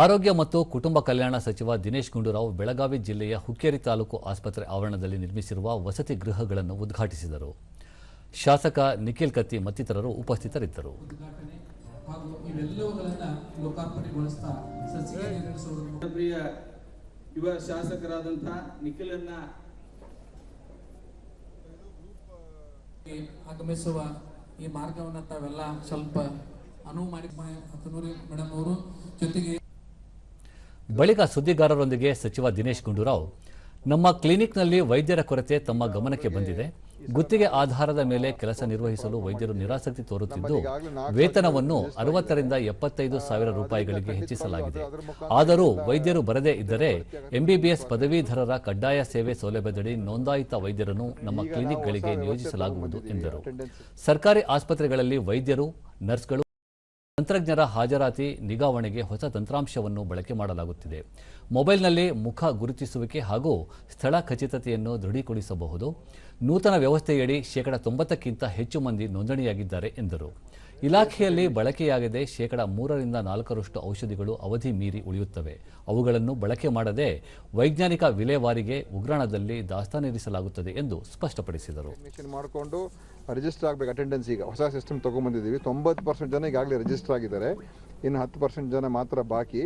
ಆರೋಗ್ಯ ಮತ್ತು ಕುಟುಂಬ ಕಲ್ಯಾಣ ಸಚಿವ ದಿನೇಶ್ ಗುಂಡೂರಾವ್ ಬೆಳಗಾವಿ ಜಿಲ್ಲೆಯ ಹುಕ್ಕೇರಿ ತಾಲೂಕು ಆಸ್ಪತ್ರೆ ಆವರಣದಲ್ಲಿ ನಿರ್ಮಿಸಿರುವ ವಸತಿ ಗೃಹಗಳನ್ನು ಉದ್ಘಾಟಿಸಿದರು. ಶಾಸಕ ನಿಖಿಲ್ ಕತ್ತಿ ಮತ್ತಿತರರು ಉಪಸ್ಥಿತರಿದ್ದರು. ಯುವ ಶಾಸಕರಾದಂತಹ ನಿಖಿಲನ್ನ ಆಗಮಿಸುವ ಈ ಮಾರ್ಗವನ್ನು ತಾವೆಲ್ಲ ಸ್ವಲ್ಪ ಅನುವು ಮಾಡಿ ಮೇಡಮ್ ಅವರು ಜೊತೆಗೆ ಬಳಿಕ ಸುದ್ದಿಗಾರರೊಂದಿಗೆ ಸಚಿವ ದಿನೇಶ್ ಗುಂಡೂರಾವ್, ನಮ್ಮ ಕ್ಲಿನಿಕ್ನಲ್ಲಿ ವೈದ್ಯರ ಕೊರತೆ ತಮ್ಮ ಗಮನಕ್ಕೆ ಬಂದಿದೆ. ಗುತ್ತಿಗೆ ಆಧಾರದ ಮೇಲೆ ಕೆಲಸ ನಿರ್ವಹಿಸಲು ವೈದ್ಯರು ನಿರಾಸಕ್ತಿ ತೋರುತ್ತಿದ್ದು, ವೇತನವನ್ನು ಅರವತ್ತರಿಂದ ಎಪ್ಪತ್ತೈದು ಸಾವಿರ ರೂಪಾಯಿಗಳಿಗೆ ಹೆಚ್ಚಿಸಲಾಗಿದೆ. ಆದರೂ ವೈದ್ಯರು ಬರದೇ ಇದ್ದರೆ ಎಂಬಿಬಿಎಸ್ ಪದವೀಧರರ ಕಡ್ಡಾಯ ಸೇವೆ ಸೌಲಭ್ಯದಡಿ ನೋಂದಾಯಿತ ವೈದ್ಯರನ್ನು ನಮ್ಮ ಕ್ಲಿನಿಕ್ಗಳಿಗೆ ನಿಯೋಜಿಸಲಾಗುವುದು ಎಂದರು. ಸರ್ಕಾರಿ ಆಸ್ಪತ್ರೆಗಳಲ್ಲಿ ವೈದ್ಯರು, ನರ್ಸ್ಗಳು ತಂತ್ರಜ್ಞರ ಹಾಜರಾತಿ ನಿಗಾವಣೆಗೆ ಹೊಸ ತಂತ್ರಾಂಶವನ್ನು ಬಳಕೆ ಮಾಡಲಾಗುತ್ತಿದೆ. ಮೊಬೈಲ್ನಲ್ಲಿ ಮುಖ ಗುರುತಿಸುವಿಕೆ ಹಾಗೂ ಸ್ಥಳ ಖಚಿತತೆಯನ್ನು ದೃಢೀಕರಿಸಬಹುದು. ನೂತನ ವ್ಯವಸ್ಥೆಯಡಿ ಶೇಕಡ ತೊಂಬತ್ತಕ್ಕಿಂತ ಹೆಚ್ಚು ಮಂದಿ ನೋಂದಣಿಯಾಗಿದ್ದಾರೆ ಎಂದರು. ಇಲಾಖೆಯಲ್ಲಿ ಬಳಕೆಯಾಗದೆ ಶೇಕಡ ಮೂರರಿಂದ ನಾಲ್ಕರಷ್ಟು ಔಷಧಿಗಳು ಅವಧಿ ಮೀರಿ ಉಳಿಯುತ್ತವೆ. ಅವುಗಳನ್ನು ಬಳಕೆ ಮಾಡದೆ ವೈಜ್ಞಾನಿಕ ವಿಲೇವಾರಿಗೆ ಉಗ್ರಾಣದಲ್ಲಿ ದಾಸ್ತಾನಿರಿಸಲಾಗುತ್ತದೆ ಎಂದು ಸ್ಪಷ್ಟಪಡಿಸಿದರು. ಮಾಡಿಕೊಂಡು ರಿಜಿಸ್ಟರ್ ಆಗಬೇಕು ಅಟೆಂಡೆನ್ಸ್ ಈಗ. ಹೊಸ ಸಿಸ್ಟಮ್ ತಗೊಂಬಂದಿದ್ದೀವಿ ತೊಂಬತ್ತು ಪರ್ಸೆಂಟ್ ಜನ ಈಗಾಗಲೇ ರಿಜಿಸ್ಟರ್ ಆಗಿದ್ದಾರೆ. ಇನ್ನು ಹತ್ತು ಪರ್ಸೆಂಟ್ ಜನ ಮಾತ್ರ ಬಾಕಿ.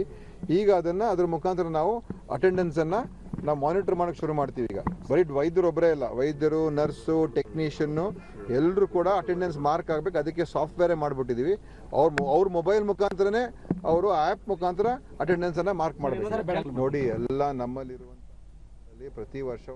ಈಗ ಅದನ್ನು ಅದರ ಮುಖಾಂತರ ನಾವು ಅಟೆಂಡೆನ್ಸನ್ನು ನಾವು ಮಾನಿಟರ್ ಮಾಡೋಕ್ಕೆ ಶುರು ಮಾಡ್ತೀವಿ ಈಗ. ಬರೀ ವೈದ್ಯರು ಒಬ್ಬರೇ ಇಲ್ಲ. ವೈದ್ಯರು ನರ್ಸು ಟೆಕ್ನಿಷಿಯನ್ನು ಎಲ್ಲರೂ ಕೂಡ ಅಟೆಂಡೆನ್ಸ್ ಮಾರ್ಕ್ ಆಗಬೇಕು. ಅದಕ್ಕೆ ಸಾಫ್ಟ್ವೇರೇ ಮಾಡಿಬಿಟ್ಟಿದ್ದೀವಿ ಅವ್ರ ಅವ್ರ ಮೊಬೈಲ್ ಮುಖಾಂತರನೇ ಅವರು ಆ್ಯಪ್ ಮುಖಾಂತರ ಅಟೆಂಡೆನ್ಸನ್ನು ಮಾರ್ಕ್ ಮಾಡಬೇಕು. ನೋಡಿ, ಎಲ್ಲ ನಮ್ಮಲ್ಲಿರುವಂಥ ಪ್ರತಿ ವರ್ಷ